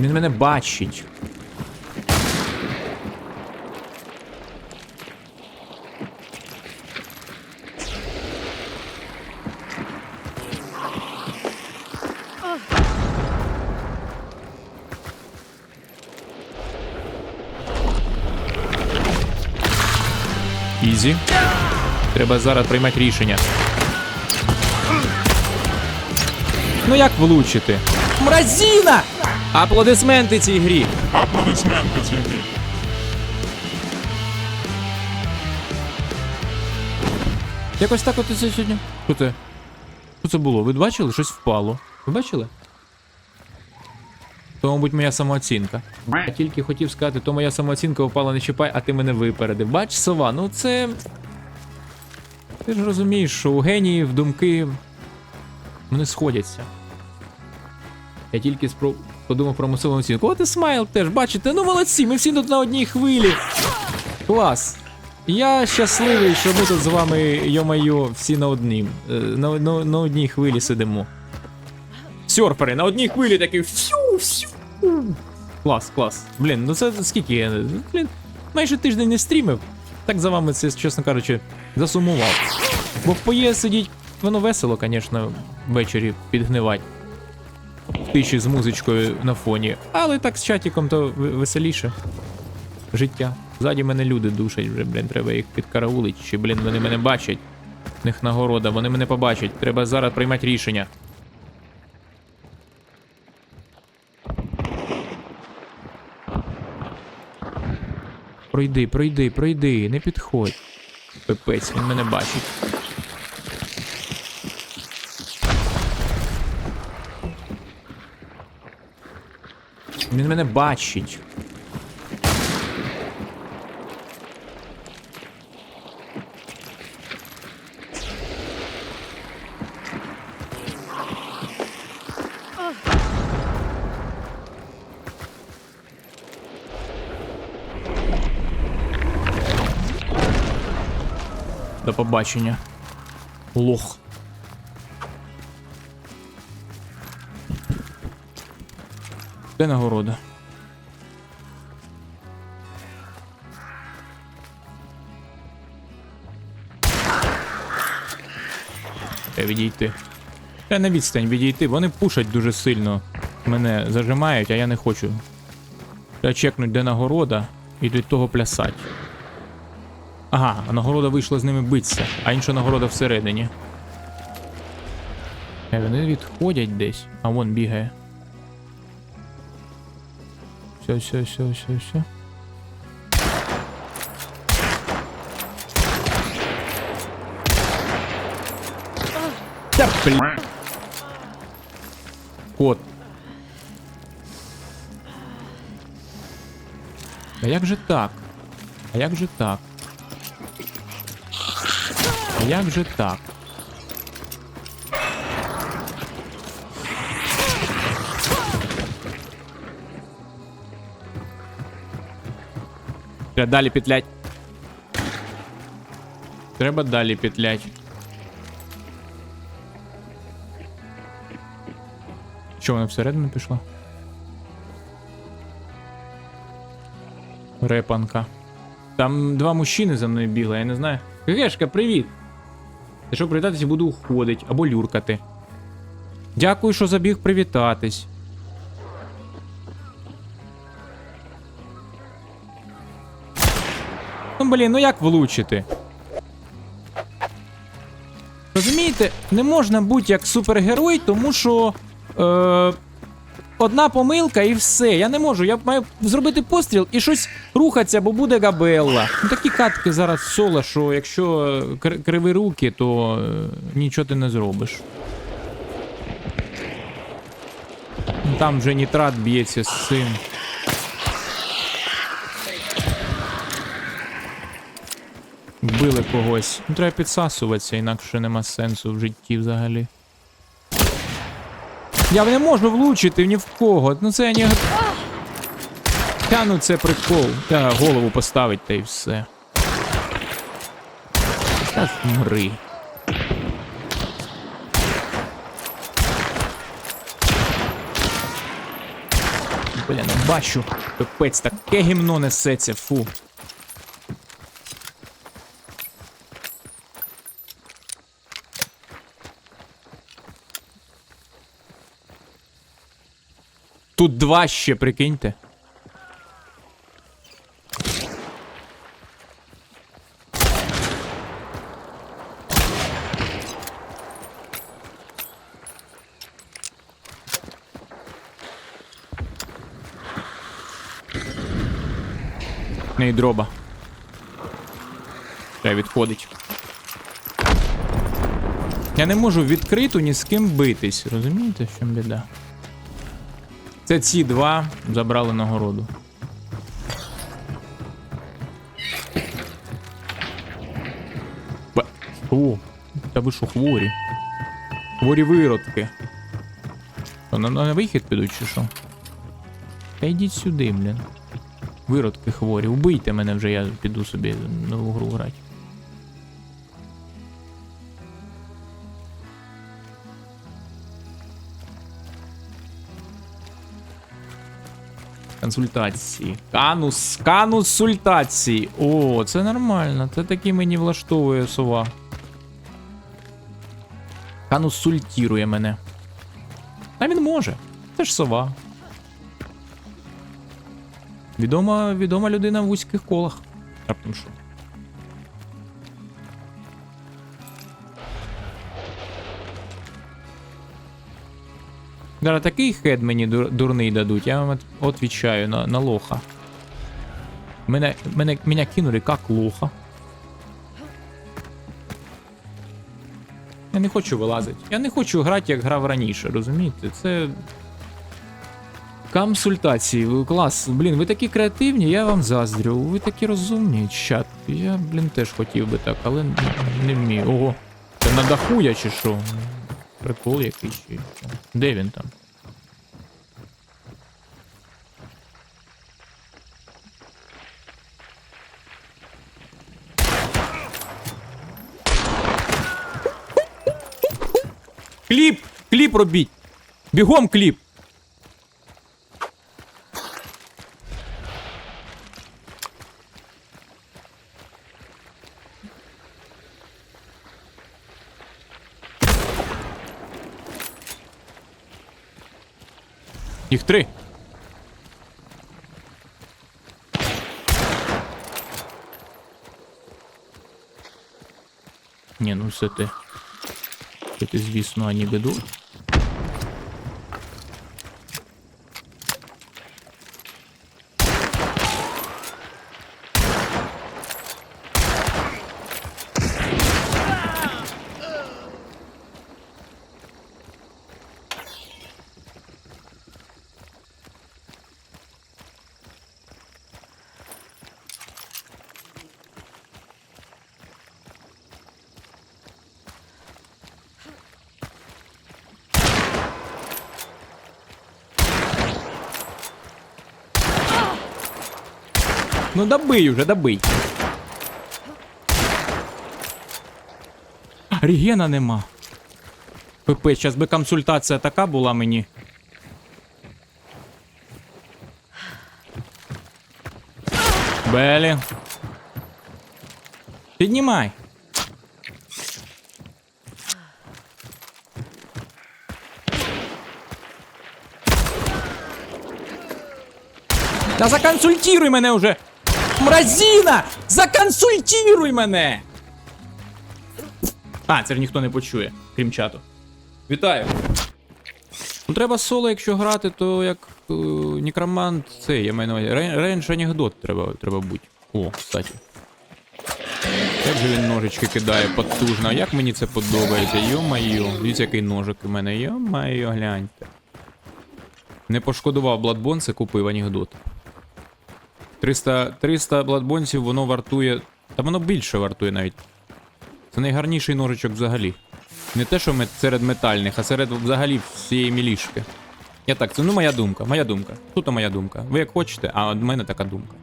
Він мене бачить. Ізі. Треба зараз приймати рішення. Ну як влучити? Мразіна! Аплодисменти цій грі. Аплодисменти цій грі. Якось так от і це сьогодні. Що це? Що це було? Ви бачили? Щось впало. Ви бачили? То, мабуть, моя самооцінка. Я тільки хотів сказати, то моя самооцінка впала не чіпай, а ти мене випередив. Бач, сова, ну це. Ти ж розумієш, що у геніїв думки. Вони сходяться. Я тільки спро... подумав про масову оцінку. От і смайл теж, бачите, ну молодці, ми всі тут на одній хвилі. Клас. Я щасливий, що ми тут з вами, йо-майо, всі на однім. е, На, на, на одній хвилі сидимо. Сьорфери, на одній хвилі такий фью, фью. Клас, клас. Блін, ну це скільки я. Блін, майже тиждень не стрімив. Так за вами це, чесно кажучи, засумував. Бо в поє сидіть, воно весело, звісно, ввечері підгнивать. Тиші з музичкою на фоні. Але так з чатіком то веселіше. Життя. Ззаді мене люди душать вже, блін, треба їх підкараулить. Чи, блін, вони мене бачать. В них нагорода, вони мене побачать. Треба зараз приймати рішення. Пройди, пройди, пройди, не підходь. Пипець, він мене бачить. Він мене бачить. До побачення. Лох. Де нагорода? Треба відійти. Треба на відстань відійти, вони пушать дуже сильно. Мене зажимають, а я не хочу. Треба чекнуть, де нагорода, і від того плясать. Ага, нагорода вийшла з ними битися, а інша нагорода всередині. Е, вони відходять десь, а вон бігає. Все, все, все, все, все. Та блін. Кот. А як же так? А як же так? А як же так? Треба далі петлять. Треба далі петлять. Що вона всередину пішла? Репанка. Там два мужчини за мною бігли, я не знаю. Гешка, привіт! Якщо привітатися, буду уходить або люркати. Дякую, що забіг привітатись. Блін, ну як влучити? Розумієте, не можна бути як супергерой, тому що. Е, одна помилка і все. Я не можу. Я маю зробити постріл і щось рухатися, бо буде габелла. Ну такі катки зараз соло, що якщо е, кр- криві руки, то е, нічого ти не зробиш. Ну, Там вже нітрат б'ється з цим. Вбили когось. Ну, треба підсасуватися, інакше нема сенсу в житті взагалі. Я не можу влучити ні в кого. Ну це не. Та ну це прикол. Та голову поставить та й все. Та мри. Бля, не бачу. Капець, таке гімно несеться, фу. Тут два ще, прикиньте. Не дроба. Треба відходить. Я не можу відкрито ні з ким битись, розумієте, в чому біда? Це ці два забрали нагороду. О, та ви що хворі? Хворі виродки. На, на вихід підуть чи що? Та йдіть сюди, блін. Виродки хворі. Убийте мене вже, я піду собі нову гру грати. Консультації. Канус, канусультації. О, це нормально. Це таки мені влаштовує сова. Канусультірує мене. А він може. Це ж сова. Відома, відома людина в вузьких колах. Раптом що. Зараз такий хед мені дур- дурний дадуть, я вам отвічаю на, на лоха. Мене, мене, мене кинули як лоха. Я не хочу вилазити. Я не хочу грати, як грав раніше, розумієте? Це. Консультації, клас. Блін, ви такі креативні, я вам заздрю. Ви такі розумні, чат. Я, блін, теж хотів би так, але не вмію. Ого. Це на даху я чи що? Прикол якийсь? Де він там? Кліп! Кліп робіть! Бігом кліп! Їх три. Ні, ну все ти. Це ти, звісно, ані біду. Ну добий уже, добий. Регена нема. ПП, зараз би консультація така була мені. Белі. Піднімай. Та законсультируй мене вже! Мразіна! Законсультируй мене! А, це ж ніхто не почує, крім чату. Вітаю. Ну, треба соло, якщо грати, то як е, некромант, це, я маю на увазі. Рейндж анекдот треба, треба бути. О, кстати. Як же він ножички кидає потужно. Як мені це подобається. Йо-майо. Дивіться, який ножик у мене. Йо-майо, гляньте. Не пошкодував Bloodborne, купив анекдот. 300, 300 бладбонців воно вартує. Та воно більше вартує навіть. Це найгарніший ножичок взагалі. Не те, що мет- серед метальних, а серед взагалі всієї мілішки. Я так, це ну моя думка, моя думка. Тут моя думка. Ви як хочете, а в мене така думка.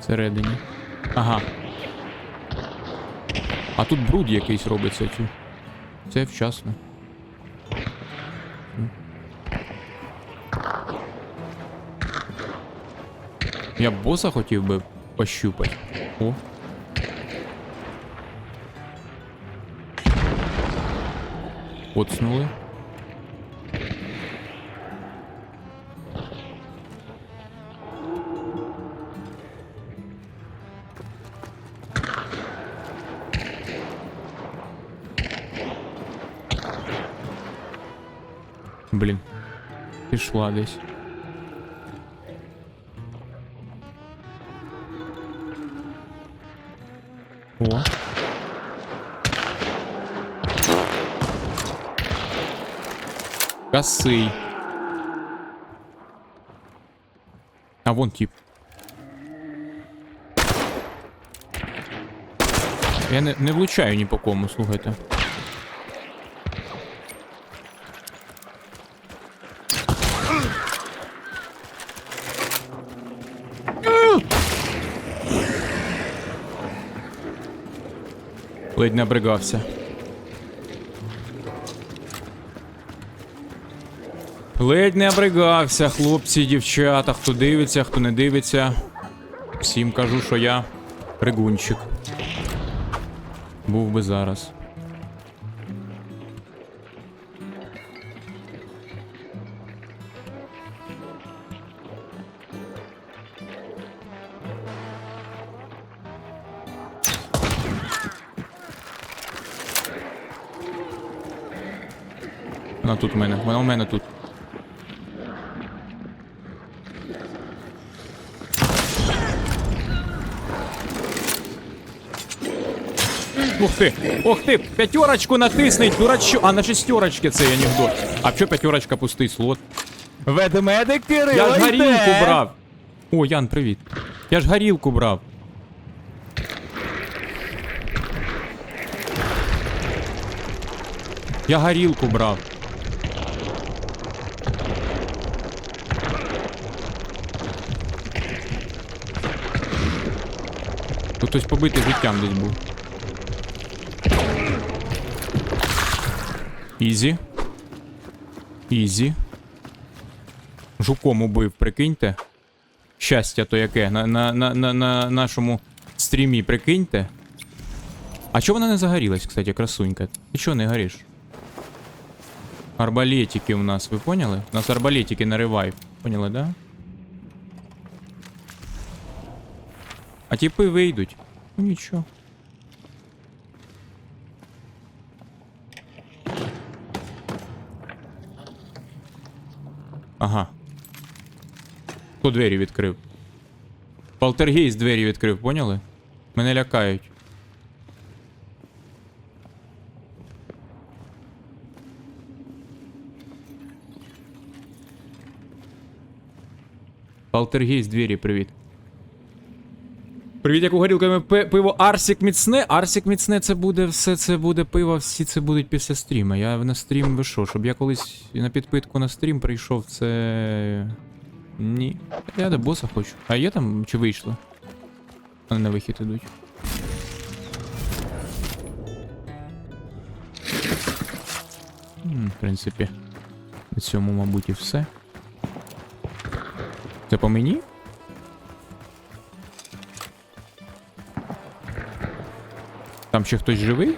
Всередині. Ага. А тут бруд якийсь робиться. Чи... Це вчасно. Я б боса хотів би пощупати. О. Поцнули. Пішла десь. О. Косий. А вон тип. Я не, не влучаю ні по кому, слухайте. Ледь не обригався. Ледь не обригався, хлопці, дівчата, хто дивиться, хто не дивиться. Всім кажу, що я пригунчик. Був би зараз. Вона тут у мене, вона у мене тут. Ух ти! Ух ти! П'ятерочку натисніть, дурачу! А на шестерочки цей анекдот. А що п'ятерочка пустий слот? Ведмедик Кирило Я ж йде. горілку брав. О, Ян, привіт. Я ж горілку брав. Я горілку брав. Тут хтось побитий життям десь був. Ізі. Ізі. Жуком убив, прикиньте. Щастя то яке. На, на, на, на, на нашому стрімі, прикиньте. А чого вона не загорілась, кстати, красунька? Ти чого не гориш? Арбалетики у нас, ви поняли? У нас арбалетики на ревайв. Поняли, да? А типи вийдуть. Ну нічого. Ага. Хто двері відкрив? Полтергейст двері відкрив, поняли? Мене лякають. Полтергейст двері, привіт. Привіт, як у горілками пиво Арсік міцне. Арсік міцне це буде все, це буде пиво, всі це будуть після стріма. Я на стрім ви що, щоб я колись на підпитку на стрім прийшов, це. Ні. Я до боса хочу. А є там чи вийшло? Вони на вихід ідуть. В принципі, на цьому, мабуть, і все. Це по мені? Там ще хтось живий?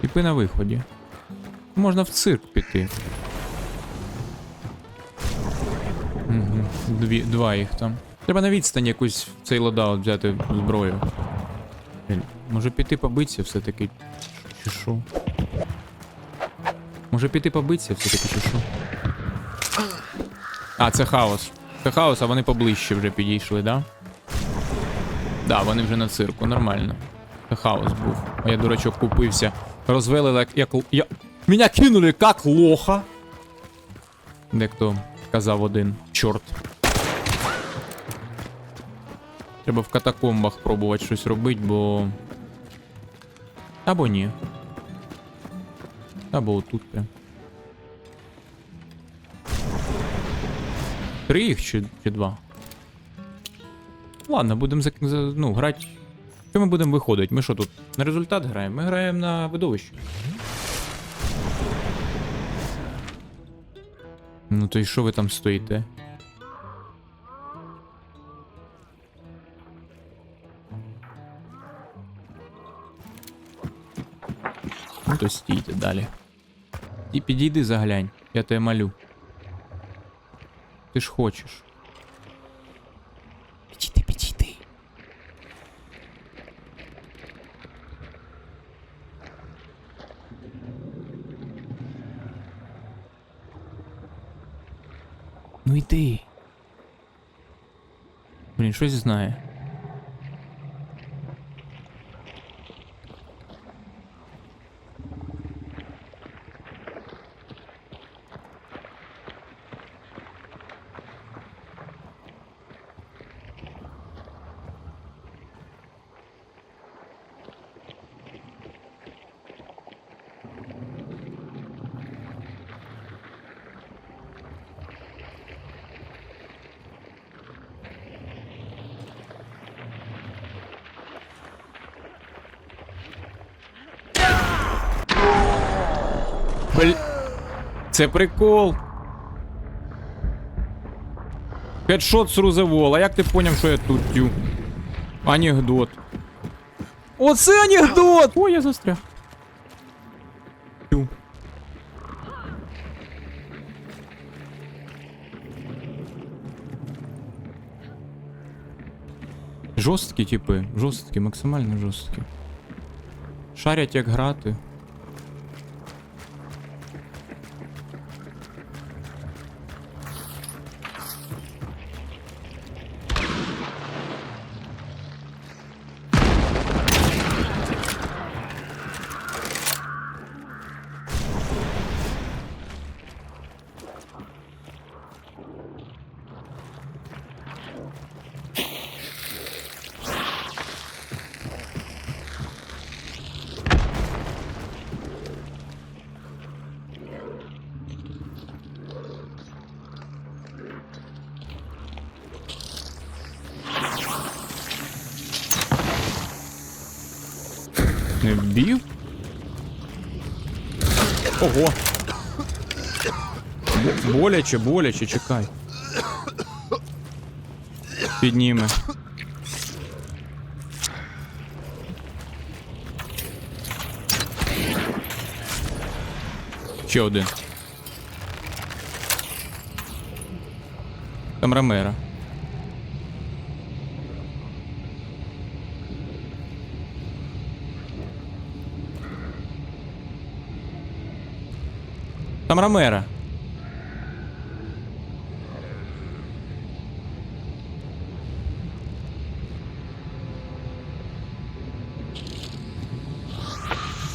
Типи на виході. Можна в цирк піти. Угу. Дві, два їх там. Треба на відстані якусь цей лодаут взяти зброю. Блін, Може піти побитися все-таки. Чи що? Може піти побитися все-таки, чи що? А, це хаос. Це хаос, а вони поближче вже підійшли, да? Да, вони вже на цирку, нормально. Хаос був. А я, дурачок, купився. Розвели як. як я... Меня кинули як лоха. Дехто казав один. Чорт. Треба в катакомбах пробувати щось робити, бо. Або ні. Або отут прям. Три їх чи, чи два? Ладно, будемо за, за, ну, грати. Що ми будемо виходити? Ми що тут? На результат граємо? Ми граємо на видовище. Ну то й що ви там стоїте? Ну то стійте далі. І підійди заглянь, я тебе малю. Ти ж хочеш. Підійди, підійди. Ну йди. Блін, щось знає. Це прикол. Хедшот з Рузевол. А як ти поняв, що я тут тю? Анекдот. Оце анекдот! Ой, я застряг. Тю. Жорсткі типи, жорсткі, максимально жорсткі. Шарять як грати. Вбив? Ого. Бо- Боляче, боляче, чекай. Підніме. Ще один. Там Ромеро. Там Ромеро.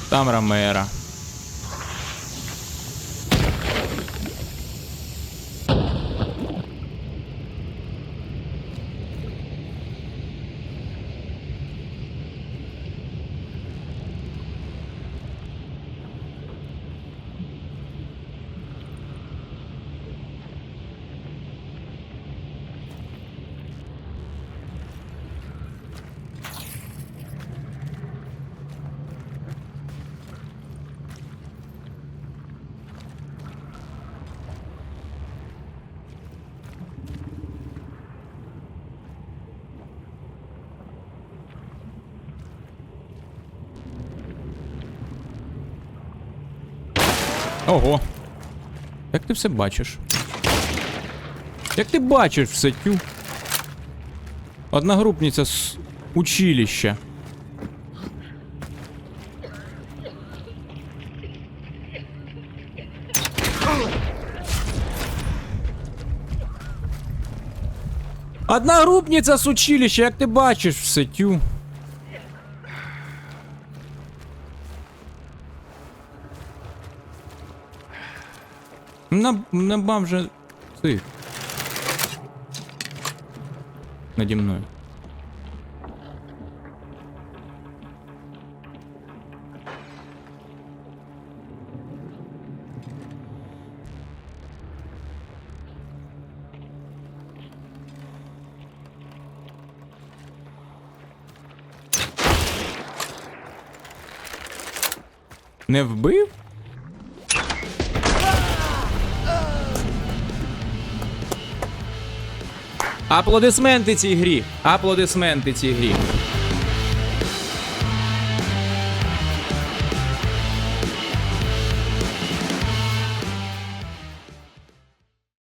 Там Ромеро. Ого. Як ти все бачиш? Як ти бачиш все тю? Одногрупниця з училища. Одногрупниця з училища, як ти бачиш все тю? На, на бам же цих. Наді мною. Не вбив? Аплодисменти цій грі. Аплодисменти цій грі.